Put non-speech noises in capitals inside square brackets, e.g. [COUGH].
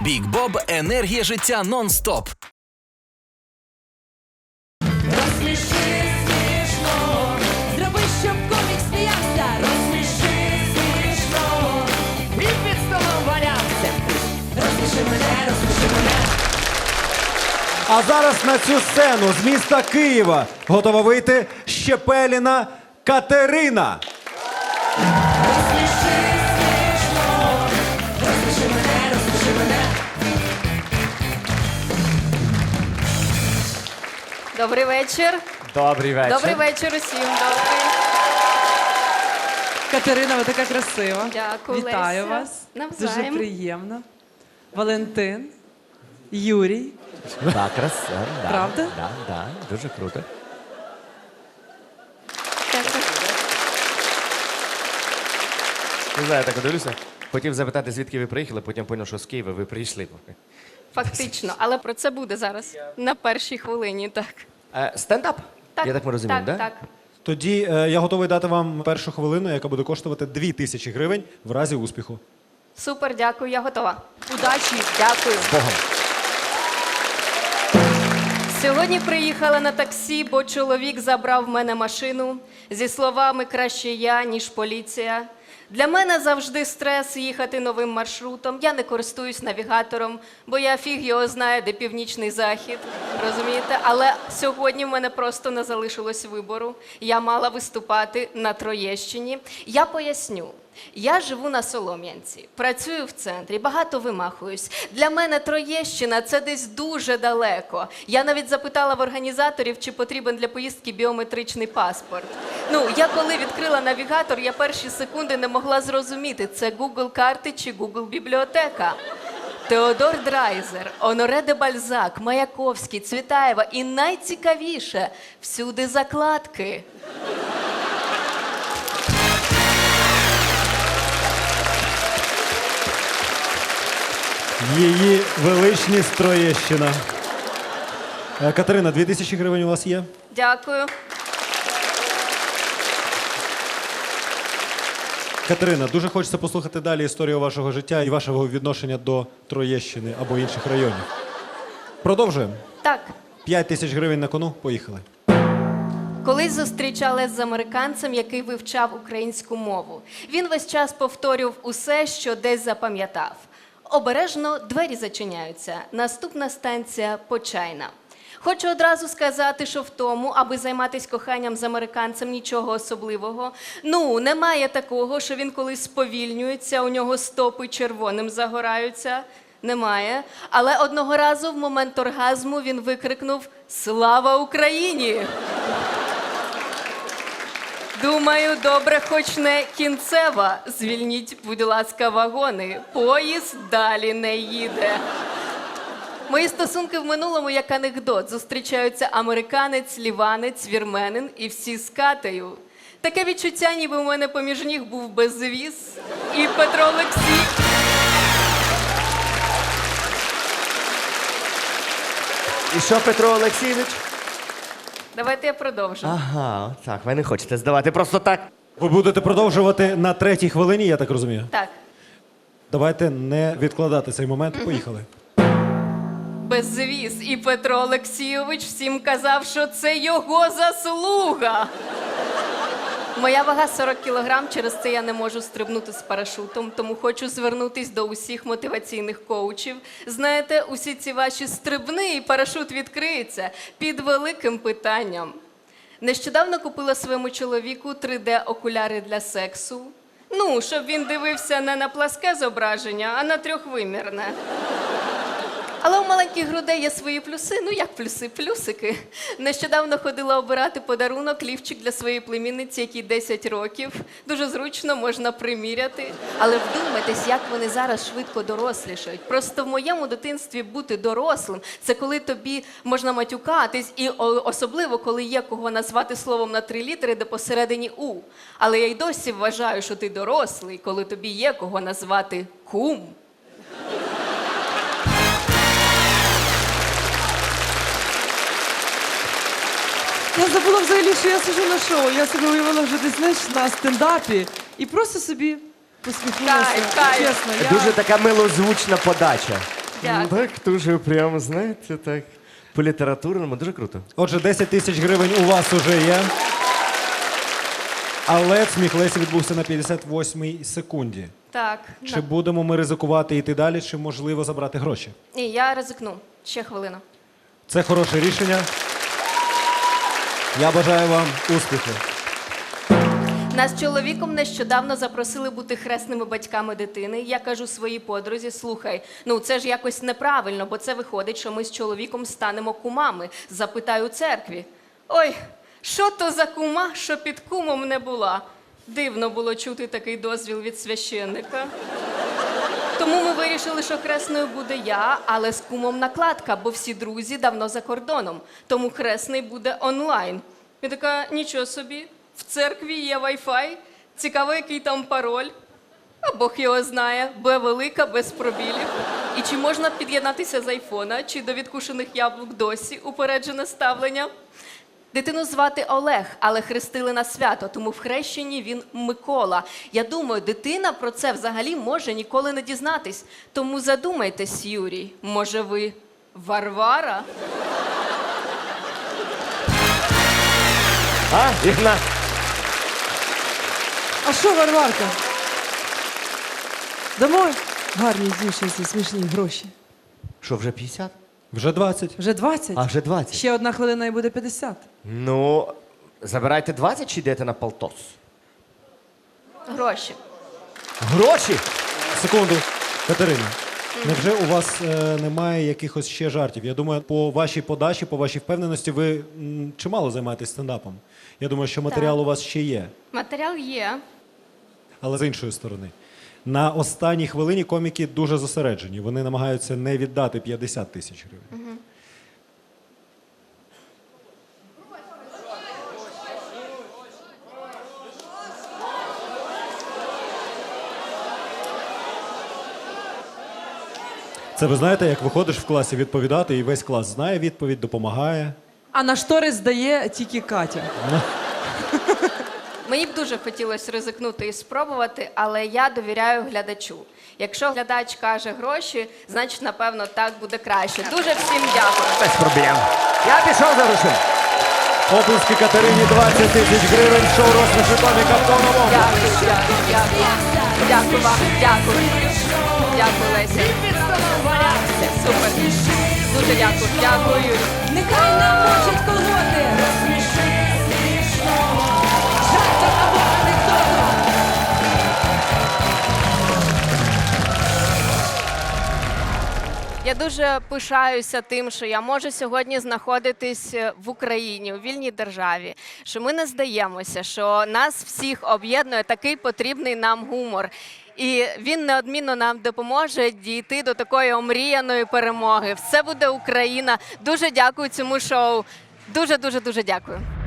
Бік Боб енергія життя нон-стоп. Розсміши смішно, зроби, щоб комік сміявся. Розсміши смішно, і під столом валявся. Розсміши мене, розсміши мене. А зараз на цю сцену з міста Києва готова вийти Щепеліна Катерина. Добрий вечір. Добрий вечір. Добрий вечір усім. Добрий. Катерина, ви така красива. Дякую, Вітаю Леся. вас. Навзаєм. Дуже приємно. Валентин, Юрій. Так, красиво. Да, Правда? Да, да, дуже круто. Дякую. Не знаю, так дивлюся. Хотів запитати, звідки ви приїхали, потім зрозумів, що з Києва ви прийшли. Фактично, але про це буде зараз на першій хвилині. Так. Е, стендап? Так, Я так ми розуміємо, так, да? так. Тоді е, я готовий дати вам першу хвилину, яка буде коштувати 2 тисячі гривень в разі успіху. Супер, дякую, я готова. Удачі. Дякую. Богом. Сьогодні приїхала на таксі, бо чоловік забрав в мене машину зі словами краще я, ніж поліція. Для мене завжди стрес їхати новим маршрутом. Я не користуюсь навігатором, бо я фіг його знаю, де північний захід. Розумієте? Але сьогодні в мене просто не залишилось вибору. Я мала виступати на Троєщині. Я поясню. Я живу на Солом'янці, працюю в центрі, багато вимахуюсь. Для мене Троєщина це десь дуже далеко. Я навіть запитала в організаторів, чи потрібен для поїздки біометричний паспорт. Ну, я коли відкрила навігатор, я перші секунди не могла зрозуміти, це Google карти чи Google бібліотека. Теодор Драйзер, Оноре де Бальзак, Маяковський, Цвітаєва і найцікавіше всюди закладки. Її величність Троєщина. Е, Катерина, 2 тисячі гривень у вас є? Дякую. Катерина, дуже хочеться послухати далі історію вашого життя і вашого відношення до Троєщини або інших районів. Продовжуємо. Так. 5 тисяч гривень на кону. Поїхали. Колись зустрічалась з американцем, який вивчав українську мову. Він весь час повторював усе, що десь запам'ятав. Обережно двері зачиняються. Наступна станція почайна. Хочу одразу сказати, що в тому, аби займатися коханням з американцем, нічого особливого. Ну, немає такого, що він колись сповільнюється, у нього стопи червоним загораються. Немає. Але одного разу в момент оргазму він викрикнув Слава Україні! Думаю, добре, хоч не кінцева. Звільніть, будь ласка, вагони. Поїзд далі не їде. Мої стосунки в минулому як анекдот. Зустрічаються американець, ліванець, вірменин і всі з катею. Таке відчуття, ніби у мене поміж ніг був безвіз і Петро Олексій. І що, Петро Олексійович? Давайте я продовжу. Ага, так, ви не хочете здавати просто так. Ви будете продовжувати на третій хвилині, я так розумію. Так. Давайте не відкладати цей момент. Поїхали. Безвіз і Петро Олексійович всім казав, що це його заслуга. Моя вага 40 кілограм, через це я не можу стрибнути з парашутом, тому хочу звернутись до усіх мотиваційних коучів. Знаєте, усі ці ваші стрибни і парашут відкриється під великим питанням. Нещодавно купила своєму чоловіку 3D-окуляри для сексу. Ну, щоб він дивився не на пласке зображення, а на трьохвимірне. Але у маленьких грудей є свої плюси. Ну як плюси? Плюсики. Нещодавно ходила обирати подарунок, лівчик для своєї племінниці, якій 10 років. Дуже зручно можна приміряти. Але вдумайтесь, як вони зараз швидко дорослішають. Просто в моєму дитинстві бути дорослим це коли тобі можна матюкатись, і особливо коли є кого назвати словом на три літери, де посередині у. Але я й досі вважаю, що ти дорослий, коли тобі є кого назвати кум. Я забула взагалі, що я сижу на шоу. Я себе уявила вже десь знаєш, на стендапі і просто собі посміхнулася. Кайф, кайф. Чесно, я... Дуже така милозвучна подача. Дякую. Так, дуже прямо, знаєте, так. По літературному дуже круто. Отже, 10 тисяч гривень у вас уже є. Але сміх Лесі відбувся на 58-й секунді. Так. Чи на- будемо ми ризикувати йти далі, чи можливо забрати гроші? Ні, я ризикну. Ще хвилину. Це хороше рішення. Я бажаю вам успіху. Нас чоловіком нещодавно запросили бути хресними батьками дитини. Я кажу своїй подрузі: слухай, ну це ж якось неправильно, бо це виходить, що ми з чоловіком станемо кумами. Запитаю у церкві. Ой, що то за кума, що під кумом не була? Дивно було чути такий дозвіл від священника. Тому ми вирішили, що хресною буде я, але з кумом накладка, бо всі друзі давно за кордоном. Тому хресний буде онлайн. Я така, нічого собі, в церкві є Wi-Fi, цікаво, який там пароль. А Бог його знає, Б велика, без пробілів. І чи можна під'єднатися з айфона, чи до відкушених яблук досі упереджене ставлення? Дитину звати Олег, але хрестили на свято, тому в хрещенні він Микола. Я думаю, дитина про це взагалі може ніколи не дізнатись. Тому задумайтесь, Юрій, може ви Варвара? А, Ігна? А що, Варварка? Дамо гарній дівчинці смішні гроші. Що, вже 50? Вже 20. Вже 20? А, вже 20. Ще одна хвилина і буде 50. Ну, забирайте 20 чи йдете на полтос? Гроші. Гроші? Секунду. Катерина, невже у вас е, немає якихось ще жартів? Я думаю, по вашій подачі, по вашій впевненості, ви м, чимало займаєтесь стендапом. Я думаю, що матеріал у вас ще є. Матеріал є. Але з іншої сторони, на останній хвилині коміки дуже зосереджені. Вони намагаються не віддати 50 тисяч гривень. Це ви знаєте, як виходиш в класі відповідати, і весь клас знає відповідь, допомагає. А на штори здає тільки Катя. [LAUGHS] Мені б дуже хотілося ризикнути і спробувати, але я довіряю глядачу. Якщо глядач каже гроші, значить, напевно, так буде краще. Дуже всім дякую. Без проблем. Я пішов за грошима. Оплески Катерині 20 тисяч гривень, шоу розміши коміка в. Дякую, дякую, дякую. Дякую вам, дякую. Дякую, Леся. Супер. Дуже дякую. Дякую, Юрій. Нехай намочить колоти. Дуже пишаюся тим, що я можу сьогодні знаходитись е, в Україні, у вільній державі, що ми не здаємося, що нас всіх об'єднує такий потрібний нам гумор. І він неодмінно нам допоможе дійти до такої омріяної перемоги. Все буде Україна. Дуже дякую цьому шоу. Дуже дуже дуже дякую.